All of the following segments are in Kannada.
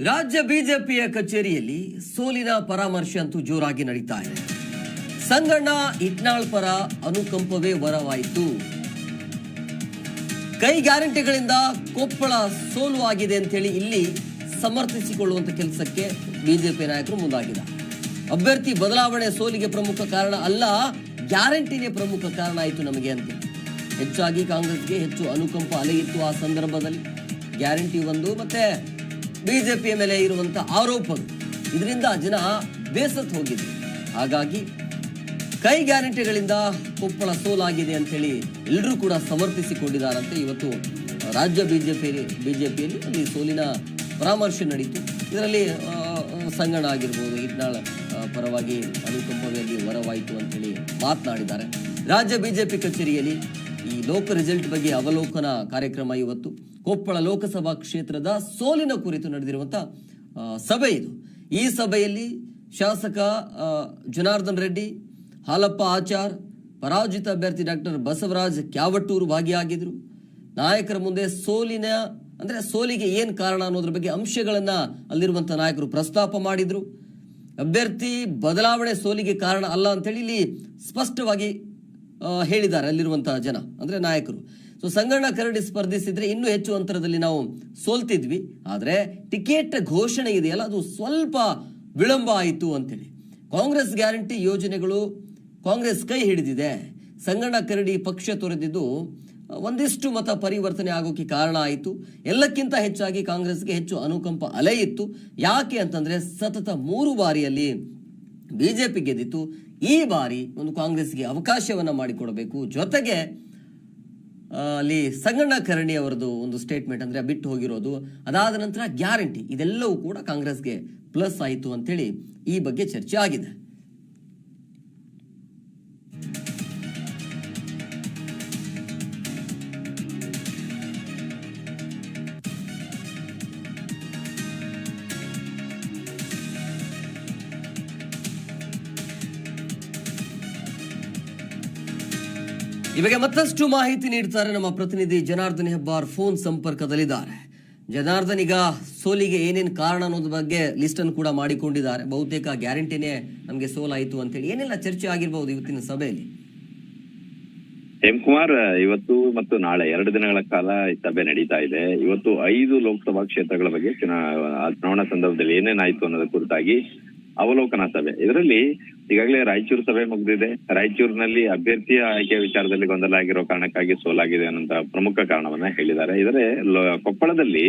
ರಾಜ್ಯ ಬಿಜೆಪಿಯ ಕಚೇರಿಯಲ್ಲಿ ಸೋಲಿನ ಪರಾಮರ್ಶೆ ಅಂತೂ ಜೋರಾಗಿ ನಡೀತಾ ಇದೆ. ಸಂಗಣ್ಣ ಇಟ್ನಾಳ್ ಪರ ಅನುಕಂಪವೇ ವರವಾಯಿತು. ಕೈ ಗ್ಯಾರಂಟಿಗಳಿಂದ ಕೊಪ್ಪಳ ಸೋಲು ಆಗಿದೆ ಅಂತೇಳಿ ಇಲ್ಲಿ ಸಮರ್ಥಿಸಿಕೊಳ್ಳುವಂತ ಕೆಲಸಕ್ಕೆ ಬಿಜೆಪಿ ನಾಯಕರು ಮುಂದಾಗಿದ್ದಾರೆ ಅಭ್ಯರ್ಥಿ ಬದಲಾವಣೆ ಸೋಲಿಗೆ ಪ್ರಮುಖ ಕಾರಣ ಅಲ್ಲ, ಗ್ಯಾರಂಟಿನೇ ಪ್ರಮುಖ ಕಾರಣ ಆಯಿತು ನಮಗೆ ಅಂತ. ಹೆಚ್ಚಾಗಿ ಕಾಂಗ್ರೆಸ್ಗೆ ಹೆಚ್ಚು ಅನುಕಂಪ ಅಲೆ ಆ ಸಂದರ್ಭದಲ್ಲಿ. ಗ್ಯಾರಂಟಿ ಒಂದು ಮತ್ತೆ ಬಿಜೆಪಿಯ ಮೇಲೆ ಇರುವಂತಹ ಆರೋಪಗಳು ಇದರಿಂದ ಜನ ಬೇಸತ್ತು ಹೋಗಿದೆ ಹಾಗಾಗಿ ಕೈ ಗ್ಯಾರಂಟಿಗಳಿಂದ ಕೊಪ್ಪಳ ಸೋಲಾಗಿದೆ ಅಂತೇಳಿ ಎಲ್ಲರೂ ಕೂಡ ಸಮರ್ಥಿಸಿಕೊಂಡಿದ್ದಾರಂತೆ. ಇವತ್ತು ರಾಜ್ಯ ಬಿಜೆಪಿ, ಬಿಜೆಪಿಯಲ್ಲಿ ಅಲ್ಲಿ ಸೋಲಿನ ಪರಾಮರ್ಶೆ ನಡೀತು. ಇದರಲ್ಲಿ ಸಂಗಣ ಆಗಿರ್ಬೋದು, ಇಟ್ನಾಳ ಪರವಾಗಿ ಅನುಕಂಪದಲ್ಲಿ ವರವಾಯಿತು ಅಂತೇಳಿ ಮಾತನಾಡಿದ್ದಾರೆ. ರಾಜ್ಯ ಬಿಜೆಪಿ ಕಚೇರಿಯಲ್ಲಿ ಈ ಲೋಕ ರಿಸಲ್ಟ್ ಬಗ್ಗೆ ಅವಲೋಕನ ಕಾರ್ಯಕ್ರಮ ಇವತ್ತು. ಕೊಪ್ಪಳ ಲೋಕಸಭಾ ಕ್ಷೇತ್ರದ ಸೋಲಿನ ಕುರಿತು ನಡೆದಿರುವಂತ ಸಭೆ ಇದು. ಈ ಸಭೆಯಲ್ಲಿ ಶಾಸಕ ಜನಾರ್ದನ್ ರೆಡ್ಡಿ, ಹಾಲಪ್ಪ ಆಚಾರ್, ಪರಾಜಿತ ಅಭ್ಯರ್ಥಿ ಡಾಕ್ಟರ್ ಬಸವರಾಜ್ ಕ್ಯಾವಟ್ಟೂರು ಭಾಗಿಯಾಗಿದ್ರು. ನಾಯಕರ ಮುಂದೆ ಸೋಲಿನ, ಅಂದ್ರೆ ಸೋಲಿಗೆ ಏನು ಕಾರಣ ಅನ್ನೋದ್ರ ಬಗ್ಗೆ ಅಂಶಗಳನ್ನು ಅಲ್ಲಿರುವಂಥ ನಾಯಕರು ಪ್ರಸ್ತಾಪ ಮಾಡಿದ್ರು. ಅಭ್ಯರ್ಥಿ ಬದಲಾವಣೆ ಸೋಲಿಗೆ ಕಾರಣ ಅಲ್ಲ ಅಂತೇಳಿ ಇಲ್ಲಿ ಸ್ಪಷ್ಟವಾಗಿ ಹೇಳಿದ್ದಾರೆ ಅಲ್ಲಿರುವಂತಹ ಜನ, ಅಂದ್ರೆ ನಾಯಕರು. ಸೊ ಸಂಗಣ್ಣ ಕರಡಿ ಸ್ಪರ್ಧಿಸಿದ್ರೆ ಇನ್ನೂ ಹೆಚ್ಚು ಅಂತರದಲ್ಲಿ ನಾವು ಸೋಲ್ತಿದ್ವಿ. ಆದ್ರೆ ಟಿಕೆಟ್ ಘೋಷಣೆ ಇದೆಯಲ್ಲ, ಅದು ಸ್ವಲ್ಪ ವಿಳಂಬ ಆಯಿತು ಅಂತೇಳಿ. ಕಾಂಗ್ರೆಸ್ ಗ್ಯಾರಂಟಿ ಯೋಜನೆಗಳು ಕಾಂಗ್ರೆಸ್ ಕೈ ಹಿಡಿದಿದೆ. ಸಂಗಣ್ಣ ಕರಡಿ ಪಕ್ಷ ತೊರೆದಿದ್ದು, ಒಂದಿಷ್ಟು ಮತ ಪರಿವರ್ತನೆ ಆಗೋಕೆ ಕಾರಣ ಆಯಿತು. ಎಲ್ಲಕ್ಕಿಂತ ಹೆಚ್ಚಾಗಿ ಕಾಂಗ್ರೆಸ್ಗೆ ಹೆಚ್ಚು ಅನುಕಂಪ ಅಲೆ ಇತ್ತು. ಯಾಕೆ ಅಂತಂದ್ರೆ ಸತತ ಮೂರು ಬಾರಿಯಲ್ಲಿ ಬಿಜೆಪಿ ಗೆದ್ದಿತ್ತು. ಈ ಬಾರಿ ಒಂದು ಕಾಂಗ್ರೆಸ್ಗೆ ಅವಕಾಶವನ್ನ ಮಾಡಿಕೊಡಬೇಕು. ಜೊತೆಗೆ ಅಲ್ಲಿ ಸಂಗಣ್ಣ ಕರಣಿ ಅವರದು ಒಂದು ಸ್ಟೇಟ್ಮೆಂಟ್ ಅಂದ್ರೆ ಬಿಟ್ಟು ಹೋಗಿರೋದು. ಅದಾದ ನಂತರ ಗ್ಯಾರಂಟಿ, ಇದೆಲ್ಲವೂ ಕೂಡ ಕಾಂಗ್ರೆಸ್ಗೆ ಪ್ಲಸ್ ಆಯಿತು ಅಂತೇಳಿ ಈ ಬಗ್ಗೆ ಚರ್ಚೆ ಆಗಿದೆ. ಬಗ್ಗೆ ಮತ್ತಷ್ಟು ಮಾಹಿತಿ ನೀಡ್ತಾರೆ ನಮ್ಮ ಪ್ರತಿನಿಧಿ ಜನಾರ್ದನ್ ಹೆಬ್ಬಾರ್ ಫೋನ್ ಸಂಪರ್ಕದಲ್ಲಿದ್ದಾರೆ. ಜನಾರ್ದನ್, ಈಗ ಸೋಲಿಗೆ ಏನೇನು ಕಾರಣ ಅನ್ನೋದ್ರ ಬಗ್ಗೆ ಲಿಸ್ಟ್ ಅನ್ನು ಕೂಡ ಮಾಡಿಕೊಂಡಿದ್ದಾರೆ. ಬಹುತೇಕ ಗ್ಯಾರಂಟಿನೇ ನಮಗೆ ಸೋಲಾಯಿತು ಅಂತ ಹೇಳಿ ಏನೆಲ್ಲ ಚರ್ಚೆ ಆಗಿರಬಹುದು ಇವತ್ತಿನ ಸಭೆಯಲ್ಲಿ? ಹೇಮಕುಮಾರ್ ಇವತ್ತು ಮತ್ತು ನಾಳೆ ಎರಡು ದಿನಗಳ ಕಾಲ ಈ ಸಭೆ ನಡೀತಾ ಇದೆ. ಇವತ್ತು ಐದು ಲೋಕಸಭಾ ಕ್ಷೇತ್ರಗಳ ಬಗ್ಗೆ ಚುನಾವಣಾ ಸಂದರ್ಭದಲ್ಲಿ ಏನೇನಾಯ್ತು ಅನ್ನೋದ್ರ ಕುರಿತಾಗಿ ಅವಲೋಕನ ಸಭೆ ಇದರಲ್ಲಿ ಈಗಾಗಲೇ ರಾಯಚೂರು ಸಭೆ ಮುಗಿದಿದೆ. ರಾಯಚೂರಿನಲ್ಲಿ ಅಭ್ಯರ್ಥಿಯ ಆಯ್ಕೆ ವಿಚಾರದಲ್ಲಿ ಗೊಂದಲ ಆಗಿರೋ ಕಾರಣಕ್ಕಾಗಿ ಸೋಲಾಗಿದೆ ಅನ್ನೋಂತ ಪ್ರಮುಖ ಕಾರಣವನ್ನ ಹೇಳಿದ್ದಾರೆ. ಇದರ ಕೊಪ್ಪಳದಲ್ಲಿ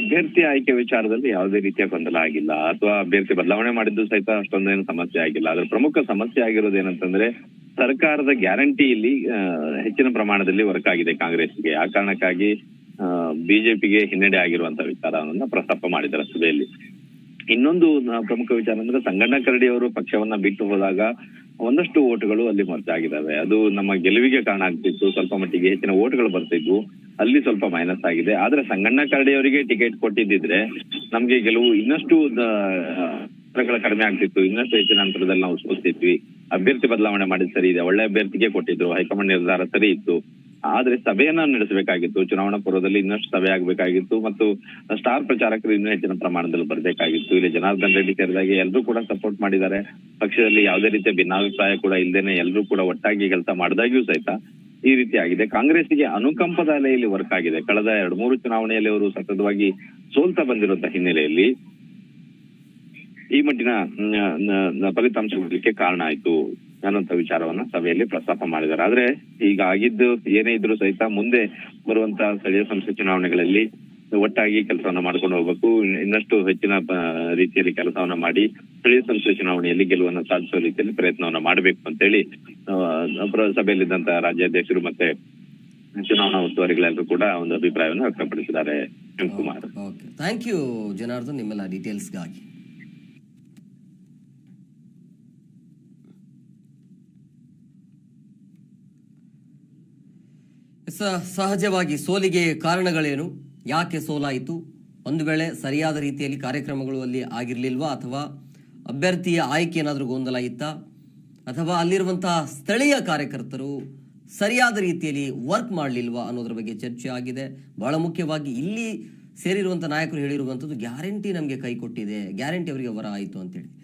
ಅಭ್ಯರ್ಥಿ ಆಯ್ಕೆ ವಿಚಾರದಲ್ಲಿ ಯಾವುದೇ ರೀತಿಯ ಗೊಂದಲ ಆಗಿಲ್ಲ. ಅಥವಾ ಅಭ್ಯರ್ಥಿ ಬದಲಾವಣೆ ಮಾಡಿದ್ದು ಸಹಿತ ಅಷ್ಟೊಂದೇನು ಸಮಸ್ಯೆ ಆಗಿಲ್ಲ. ಅದ್ರ ಪ್ರಮುಖ ಸಮಸ್ಯೆ ಆಗಿರೋದು ಏನಂತಂದ್ರೆ ಸರ್ಕಾರದ ಗ್ಯಾರಂಟಿ ಇಲ್ಲಿ ಹೆಚ್ಚಿನ ಪ್ರಮಾಣದಲ್ಲಿ ವರ್ಕ್ ಆಗಿದೆ ಕಾಂಗ್ರೆಸ್ಗೆ ಆ ಕಾರಣಕ್ಕಾಗಿ ಬಿಜೆಪಿಗೆ ಹಿನ್ನಡೆ ಆಗಿರುವಂತಹ ವಿಚಾರವನ್ನ ಪ್ರಸ್ತಾಪ ಮಾಡಿದ್ದಾರೆ ಸಭೆಯಲ್ಲಿ. ಇನ್ನೊಂದು ಪ್ರಮುಖ ವಿಚಾರ ಅಂದ್ರೆ ಸಂಗಣ್ಣ ಕರಡಿ ಅವರು ಪಕ್ಷವನ್ನ ಬಿಟ್ಟು ಹೋದಾಗ ಒಂದಷ್ಟು ಓಟ್ಗಳು ಅಲ್ಲಿ ಮರ್ಚಾಗಿದ್ದಾವೆ ಅದು ನಮ್ಮ ಗೆಲುವಿಗೆ ಕಾರಣ ಆಗ್ತಿತ್ತು. ಸ್ವಲ್ಪ ಮಟ್ಟಿಗೆ ಹೆಚ್ಚಿನ ಓಟ್ಗಳು ಬರ್ತಿದ್ವು. ಅಲ್ಲಿ ಸ್ವಲ್ಪ ಮೈನಸ್ ಆಗಿದೆ. ಆದ್ರೆ ಸಂಗಣ್ಣ ಕರಡಿ ಅವರಿಗೆ ಟಿಕೆಟ್ ಕೊಟ್ಟಿದ್ದಿದ್ರೆ ನಮ್ಗೆ ಗೆಲುವು ಇನ್ನಷ್ಟು ಪತ್ರಗಳು ಕಡಿಮೆ ಆಗ್ತಿತ್ತು. ಇನ್ನಷ್ಟು ಹೆಚ್ಚಿನ ಅಂತರದಲ್ಲಿ ನಾವು ಸೋಲ್ತಿದ್ವಿ ಅಭ್ಯರ್ಥಿ ಬದಲಾವಣೆ ಮಾಡಿದ್ ಸರಿ ಇದೆ. ಒಳ್ಳೆ ಅಭ್ಯರ್ಥಿಗೆ ಕೊಟ್ಟಿದ್ರು. ಹೈಕಮಾಂಡ್ ನಿರ್ಧಾರ ಸರಿ ಇತ್ತು. ಆದ್ರೆ ಸಭೆಯನ್ನ ನಡೆಸಬೇಕಾಗಿತ್ತು, ಚುನಾವಣಾ ಪೂರ್ವದಲ್ಲಿ ಇನ್ನಷ್ಟು ಸಭೆ ಆಗ್ಬೇಕಾಗಿತ್ತು ಮತ್ತು ಸ್ಟಾರ್ ಪ್ರಚಾರಕರು ಇನ್ನೂ ಹೆಚ್ಚಿನ ಪ್ರಮಾಣದಲ್ಲಿ ಬರಬೇಕಾಗಿತ್ತು. ಇಲ್ಲಿ ಜನಾರ್ದನ್ ರೆಡ್ಡಿ ಸೇರಿದಾಗೆ ಎಲ್ಲರೂ ಕೂಡ ಸಪೋರ್ಟ್ ಮಾಡಿದ್ದಾರೆ. ಪಕ್ಷದಲ್ಲಿ ಯಾವುದೇ ರೀತಿಯ ಭಿನ್ನಾಭಿಪ್ರಾಯ ಕೂಡ ಇಲ್ಲದೇನೆ ಎಲ್ಲರೂ ಕೂಡ ಒಟ್ಟಾಗಿ ಕೆಲಸ ಮಾಡಿದಾಗ್ಯೂ ಸಹಿತ ಈ ರೀತಿ ಆಗಿದೆ. ಕಾಂಗ್ರೆಸ್ಸಿಗೆ ಅನುಕಂಪದ ಅಲೆಯಲ್ಲಿ ವರ್ಕ್ ಆಗಿದೆ. ಕಳೆದ ಎರಡು ಮೂರು ಚುನಾವಣೆಯಲ್ಲಿ ಅವರು ಸತತವಾಗಿ ಸೋಲ್ತಾ ಬಂದಿರುವಂತಹ ಹಿನ್ನೆಲೆಯಲ್ಲಿ ಈ ಮಟ್ಟಿನ ಫಲಿತಾಂಶ ಕಾರಣ ಆಯ್ತು. ಅನ್ನೋಂತ ವಿಚಾರವನ್ನ ಸಭೆಯಲ್ಲಿ ಪ್ರಸ್ತಾಪ ಮಾಡಿದ್ದಾರೆ. ಆದ್ರೆ ಈಗ ಆಗಿದ್ದು ಏನೇ ಇದ್ರು ಸಹಿತ ಮುಂದೆ ಬರುವಂತ ಸ್ಥಳೀಯ ಸಂಸ್ಥೆ ಚುನಾವಣೆಗಳಲ್ಲಿ ಒಟ್ಟಾಗಿ ಕೆಲಸವನ್ನ ಮಾಡ್ಕೊಂಡು ಹೋಗ್ಬೇಕು. ಇನ್ನಷ್ಟು ಹೆಚ್ಚಿನ ರೀತಿಯಲ್ಲಿ ಕೆಲಸವನ್ನ ಮಾಡಿ ಸ್ಥಳೀಯ ಸಂಸ್ಥೆ ಚುನಾವಣೆಯಲ್ಲಿ ಗೆಲುವನ್ನ ಸಾಧಿಸುವ ರೀತಿಯಲ್ಲಿ ಪ್ರಯತ್ನವನ್ನ ಮಾಡಬೇಕು ಅಂತೇಳಿ ಆ, ಪ್ರ- ಸಭೆಯಲ್ಲಿದ್ದಂತ ರಾಜ್ಯಾಧ್ಯಕ್ಷರು ಮತ್ತೆ ಚುನಾವಣಾ ಉಸ್ತುವಾರಿಗಳೆಲ್ಲರೂ ಕೂಡ ಒಂದು ಅಭಿಪ್ರಾಯವನ್ನು ವ್ಯಕ್ತಪಡಿಸಿದ್ದಾರೆ. ಶಿವಕುಮಾರ್ ಥ್ಯಾಂಕ್ ಯು ಜನಾರ್ದನ್ ನಿಮ್ಮೆಲ್ಲ ಡೀಟೇಲ್ಸ್ಗಾಗಿ ಸಹಜವಾಗಿ ಸೋಲಿಗೆ ಕಾರಣಗಳೇನು? ಯಾಕೆ ಸೋಲಾಯಿತು? ಒಂದು ವೇಳೆ ಸರಿಯಾದ ರೀತಿಯಲ್ಲಿ ಕಾರ್ಯಕ್ರಮಗಳು ಅಲ್ಲಿ ಆಗಿರಲಿಲ್ವಾ? ಅಥವಾ ಅಭ್ಯರ್ಥಿಯ ಆಯ್ಕೆ ಏನಾದರೂ ಗೊಂದಲ ಇತ್ತಾ ಅಥವಾ ಅಲ್ಲಿರುವಂತಹ ಸ್ಥಳೀಯ ಕಾರ್ಯಕರ್ತರು ಸರಿಯಾದ ರೀತಿಯಲ್ಲಿ ವರ್ಕ್ ಮಾಡಲಿಲ್ವಾ ಅನ್ನೋದ್ರ ಬಗ್ಗೆ ಚರ್ಚೆ ಆಗಿದೆ. ಬಹಳ ಮುಖ್ಯವಾಗಿ ಇಲ್ಲಿ ಸೇರಿರುವಂಥ ನಾಯಕರು ಹೇಳಿರುವಂಥದ್ದು ಗ್ಯಾರಂಟಿ ನಮಗೆ ಕೈ ಕೊಟ್ಟಿದೆ. ಗ್ಯಾರಂಟಿ ಅವರಿಗೆ ವರ ಆಯಿತು ಅಂತೇಳಿ.